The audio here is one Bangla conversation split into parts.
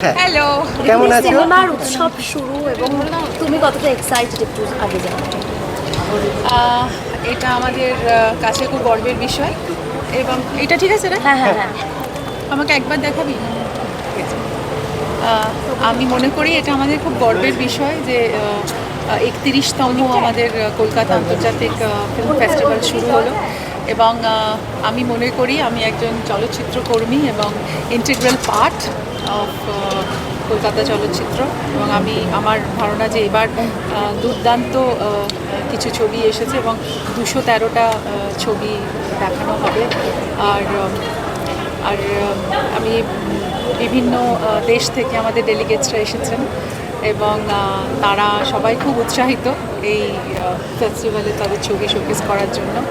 হ্যাঁ। হ্যালো কেমন আছো? সিনেমার উৎসব শুরু এবং তুমি কতটা এক্সাইটেড একটু আগে জানো? এটা আমাদের কাছে খুব গর্বের বিষয় এবং এটা ঠিক আছে রে হ্যাঁ হ্যাঁ হ্যাঁ। আমাকে একবার দেখাবি? আমি মনে করি এটা আমাদের খুব গর্বের বিষয় যে একত্রিশতম আমাদের কলকাতা আন্তর্জাতিক ফিল্ম ফেস্টিভ্যাল শুরু হলো। এবং আমি মনে করি আমি একজন চলচ্চিত্র কর্মী এবং ইন্টিগ্রাল পার্ট অফ কলকাতা চলচ্চিত্র। এবং আমি, আমার ধারণা যে এবার দুর্দান্ত কিছু ছবি এসেছে এবং দুশো তেরোটা ছবি দেখানো হবে। আর আর আমি বিভিন্ন দেশ থেকে আমাদের ডেলিগেটসরা এসেছেন। এবং তারা সবাই খুব উৎসাহিত এই ফেস্টিভ্যালে তাদের ছবি শোকেস করার জন্য।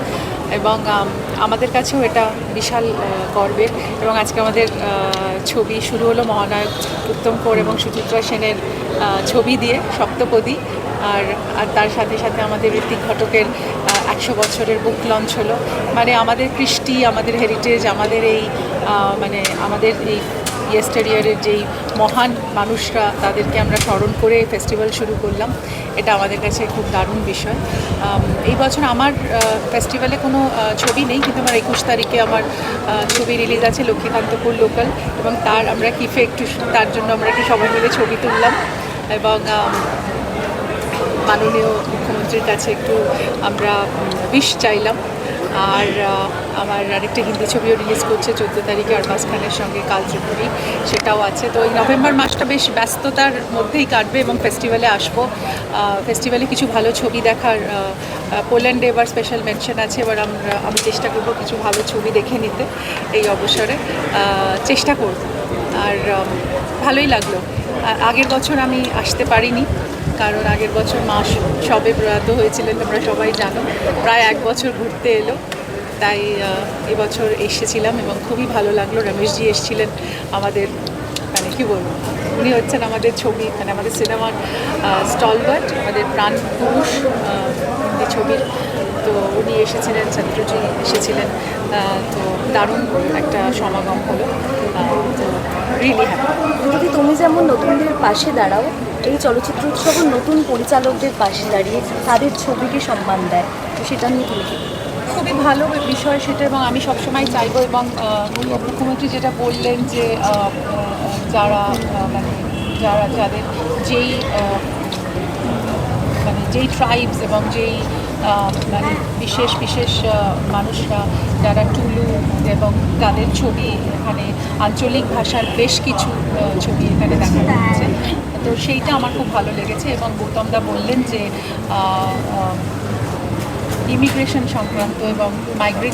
এবং আমাদের কাছেও এটা বিশাল গর্বের। এবং আজকে আমাদের ছবি শুরু হলো মহানায়ক উত্তম এবং সুচিত্রা সেনের ছবি দিয়ে, সপ্তপদী। আর আর তার সাথে সাথে আমাদের ঋত্বিক ঘটকের একশো বছরের বুক লঞ্চ হলো। মানে আমাদের কৃষ্টি, আমাদের হেরিটেজ আমাদের এই মানে আমাদের এই ইয়েস্টারিয়ারের যেই মহান মানুষরা তাদেরকে আমরা স্মরণ করে ফেস্টিভ্যাল শুরু করলাম, এটা আমাদের কাছে খুব দারুণ বিষয়। এই বছর আমার ফেস্টিভ্যালে কোনো ছবি নেই, কিন্তু আমার একুশ তারিখে আমার ছবি রিলিজ আছে লক্ষ্মীকান্তপুর লোকাল এবং তার আমরা কিফে একটু তার জন্য আমরা একটু সবাই মিলে ছবি তুললাম এবং মাননীয় মুখ্যমন্ত্রীর কাছে একটু আমরা বিষ চাইলাম। আর আমার আরেকটা হিন্দি ছবিও রিলিজ করছে চোদ্দ তারিখে আরবাজ খানের সঙ্গে কাল ত্রিপুরি, সেটাও আছে। তো এই নভেম্বর মাসটা বেশ ব্যস্ততার মধ্যেই কাটবে এবং ফেস্টিভ্যালে আসব। ফেস্টিভ্যালে কিছু ভালো ছবি দেখার পোল্যান্ডে এবার স্পেশাল মেনশন আছে, এবার আমরা আমি চেষ্টা করব কিছু ভালো ছবি দেখে নিতে এই অবসরে। চেষ্টা করব। আর ভালোই লাগল। আগের বছর আমি আসতে পারিনি। কারণ আগের বছর মা সবে প্রয়াত হয়েছিলেন, তোমরা সবাই জানো। প্রায় এক বছর ঘুরতে এলো, তাই এবছর এসেছিলাম এবং খুবই ভালো লাগল। রমেশজি এসেছিলেন আমাদের মানে কী বলব, উনি হচ্ছেন আমাদের ছবি মানে আমাদের সিনেমার স্টলওয়ার্ট আমাদের প্রাণ পুরুষ ছবির। তো উনি এসেছিলেন ছত্রজি এসেছিলেন তো দারুণ একটা সমাগম হলো। তো রিয়েলি হ্যাপি তুমি যেমন নতুনদের পাশে দাঁড়াও এই চলচ্চিত্র উৎসব নতুন পরিচালকদের পাশে দাঁড়িয়ে তাদের ছবিকে সম্মান দেয়। তো সেটা নিয়ে তুমি খুবই ভালো বিষয় সেটা এবং আমি সবসময় চাইব এবং মুখ্যমন্ত্রী যেটা বললেন যে যারা মানে যারা, যাদের যেই মানে যেই ট্রাইবস এবং যেই মানে বিশেষ বিশেষ মানুষরা যারা টুলু এবং তাদের ছবি এখানে আঞ্চলিক ভাষার বেশ কিছু ছবি এখানে দেখা হচ্ছে তো সেইটা আমার খুব ভালো লেগেছে এবং গৌতম দা বললেন যে ইমিগ্রেশন সংক্রান্ত এবং মাইগ্রেট